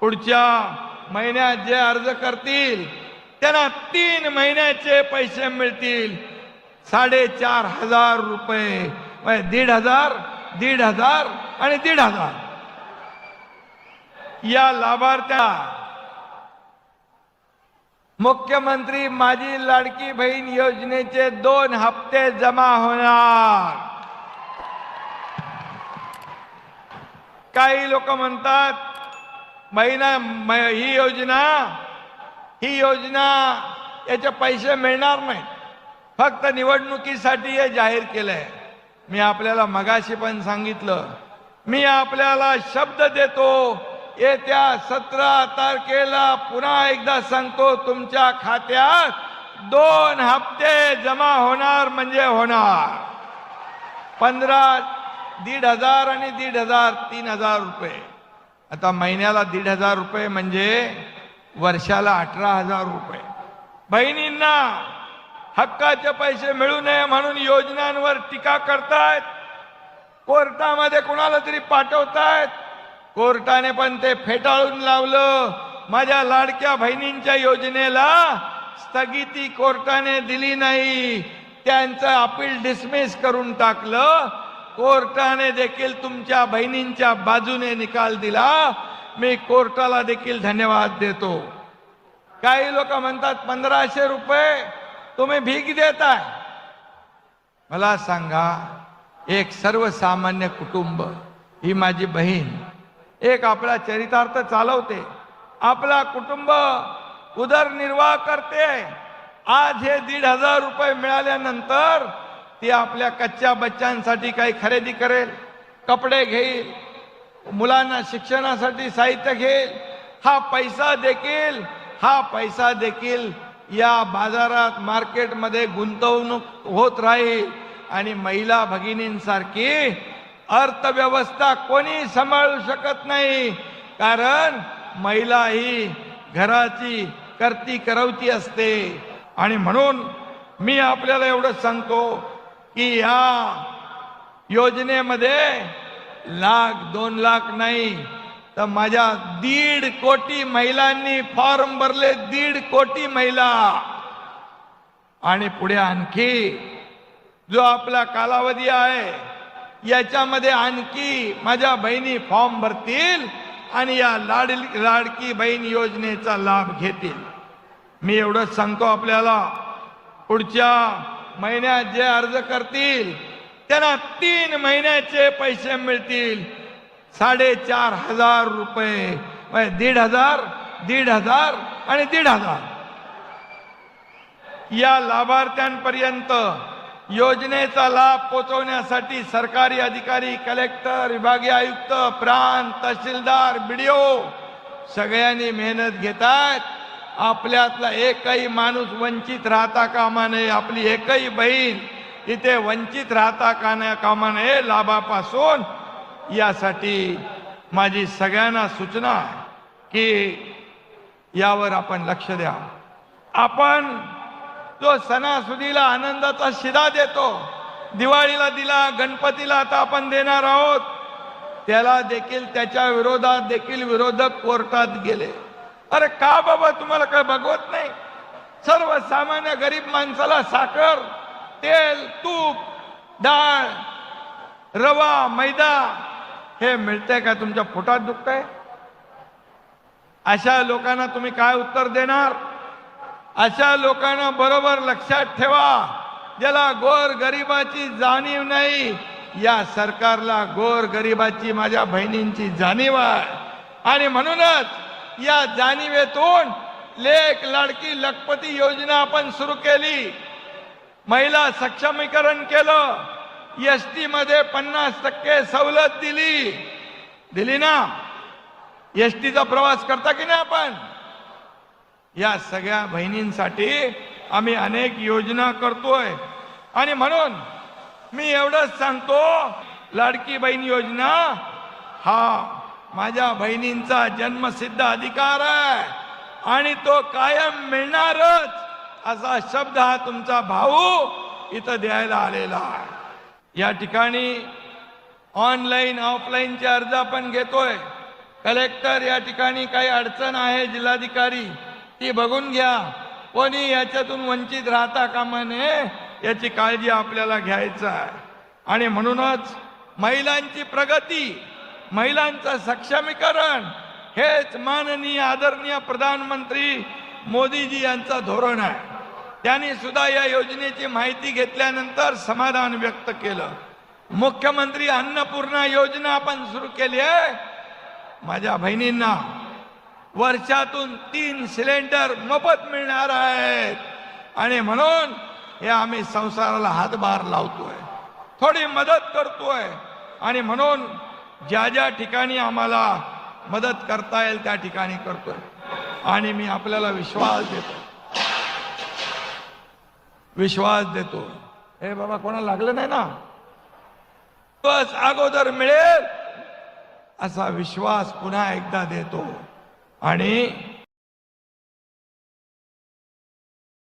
पुढच्या महिन्यात जे अर्ज करतील त्यांना तीन महिन्याचे पैसे मिळतील. साडेचार हजार रुपये. म्हणजे दीड हजार दीड हजार आणि दीड हजार. या लाभार्थ्या मुख्यमंत्री माझी लाडकी बहीण योजनेचे दोन हप्ते जमा होणार. काही लोक म्हणतात महिना ही योजना ही योजना याचे पैसे मिळणार नाही. फक्त निवडणुकीसाठी हे जाहीर केलंय. मी आपल्याला मगाशी पण सांगितलं. मी आपल्याला शब्द देतो. येत्या सतरा तारखेला पुन्हा एकदा सांगतो तुमच्या खात्यात दोन हप्ते जमा होणार म्हणजे होणार. पंधरा दीड हजार आणि दीड हजार तीन हजार रुपये. आता महिन्याला दीड हजार रुपये म्हणजे वर्षाला अठरा हजार रुपये. बहिणींना हक्काचे पैसे मिळू नये म्हणून योजनांवर टीका करतायत. कोर्टामध्ये कुणाला तरी पाठवतायत. कोर्टाने पण ते फेटाळून लावलं. माझ्या लाडक्या बहिणींच्या योजनेला स्थगिती कोर्टाने दिली नाही. त्यांचं अपील डिसमिस करून टाकलं. कोर्टाने देखील तुमच्या बहिणींच्या बाजूने निकाल दिला. मी कोर्टाला देखील धन्यवाद देतो. काही लोक म्हणतात पंधराशे रुपये तुम्ही भीक देताय. मला सांगा एक सर्वसामान्य कुटुंब ही माझी बहीण एक आपला चरितार्थ चालवते आपला कुटुंब उदरनिर्वाह करते. आज हे दीड हजार रुपये मिळाल्यानंतर ती आपल्या कच्च्या बच्चांसाठी काही खरेदी करेल कपडे घेईल मुलांना शिक्षणासाठी साहित्य घेईल हा पैसा देखील हा पैसा देखील या बाजारात मार्केटमध्ये गुंतवणूक होत राहील. आणि महिला भगिनींसारखी अर्थव्यवस्था कोणी सांभाळू शकत नाही. कारण महिला ही घराची करती करवती असते. आणि म्हणून मी आपल्याला एवढं सांगतो की या योजनेमध्ये लाख दोन लाख नाही तर माझ्या दीड कोटी महिलांनी फॉर्म भरले दीड कोटी महिला. आणि पुढे आणखी जो आपला कालावधी आहे याच्यामध्ये आणखी माझ्या बहिणी फॉर्म भरतील आणि या लाड लाडकी बहीण योजनेचा लाभ घेतील. मी एवढंच सांगतो आपल्याला. पुढच्या महिन्यात जे अर्ज करतील त्यांना तीन महिन्याचे पैसे मिळतील. साडेचार हजार रुपये. म्हणजे दीड हजार दीड हजार आणि दीड हजार. या लाभार्थ्यांपर्यंत योजनेचा लाभ पोहोचवण्यासाठी सरकारी अधिकारी कलेक्टर विभागीय आयुक्त प्रांत तहसीलदार बीडीओ सगळ्यांनी मेहनत घेतात आपल्यातला एकही माणूस वंचित राहता कामा नये. आपली एकही बहीण इथे वंचित राहता का कामा नये. लाभापासून यासाठी माझी सगळ्यांना सूचना की यावर आपण लक्ष द्या. आपण जो सणासुदीला आनंदाचा शिदा देतो दिवाळीला दिला गणपतीला आता आपण देणार आहोत त्याला देखील त्याच्या विरोधात देखील विरोधक कोर्टात गेले. अरे का बाबा तुम्हाला काय बघवत नाही? सर्वसामान्य गरीब माणसाला साखर तेल तूप डाळ रवा मैदा हे मिळतंय का तुमच्या पोटात दुखतंय? अशा लोकांना तुम्ही काय उत्तर देणार? अशा लोकांना बरोबर लक्षात ठेवा. ज्याला गोर गरिबाची जाणीव नाही या सरकारला गोर गरिबाची माझ्या बहिणींची जाणीव आहे. आणि म्हणूनच या जाणीवेतून लेख लाडकी लखपती योजना आपण सुरू केली. महिला सक्षमीकरण केलं. एस टी मध्ये पन्नास टक्के सवलत दिली. दिली ना? एस टीचा प्रवास करता की नाही आपण? या सगळ्या बहिणींसाठी आम्ही अनेक योजना करतोय. आणि म्हणून मी एवढंच सांगतो लाडकी बहीण योजना हा माझ्या बहिणींचा जन्मसिद्ध अधिकार आहे आणि तो कायम मिळणारच असा शब्द हा तुमचा भाऊ इथं द्यायला आलेला आहे. या ठिकाणी ऑनलाईन ऑफलाईनचे अर्ज आपण घेतोय. कलेक्टर या ठिकाणी काही अडचण आहे जिल्हाधिकारी ती बघून घ्या. कोणी याच्यातून वंचित राहता कामा नये याची काळजी आपल्याला घ्यायचं आहे. आणि म्हणूनच महिलांची प्रगती महिलांचं सक्षमीकरण हेच माननीय आदरणीय प्रधानमंत्री मोदीजी यांचं धोरण आहे. त्यांनी सुद्धा या योजनेची माहिती घेतल्यानंतर समाधान व्यक्त केलं. मुख्यमंत्री अन्नपूर्णा योजना आपण सुरू केली आहे. माझ्या बहिणींना वर्षातून तीन सिलेंडर मोफत मिळणार आहेत. आणि म्हणून हे आम्ही संसाराला हातभार लावतोय. थोडी मदत करतोय. आणि म्हणून ज्या ज्या ठिकाणी आम्हाला मदत करता येईल त्या ठिकाणी करतोय. आणि मी आपल्याला विश्वास देतो. विश्वास देतो. हे बाबा कोणाला लागलं नाही ना? बस अगोदर मिळेल असा विश्वास पुन्हा एकदा देतो. आणि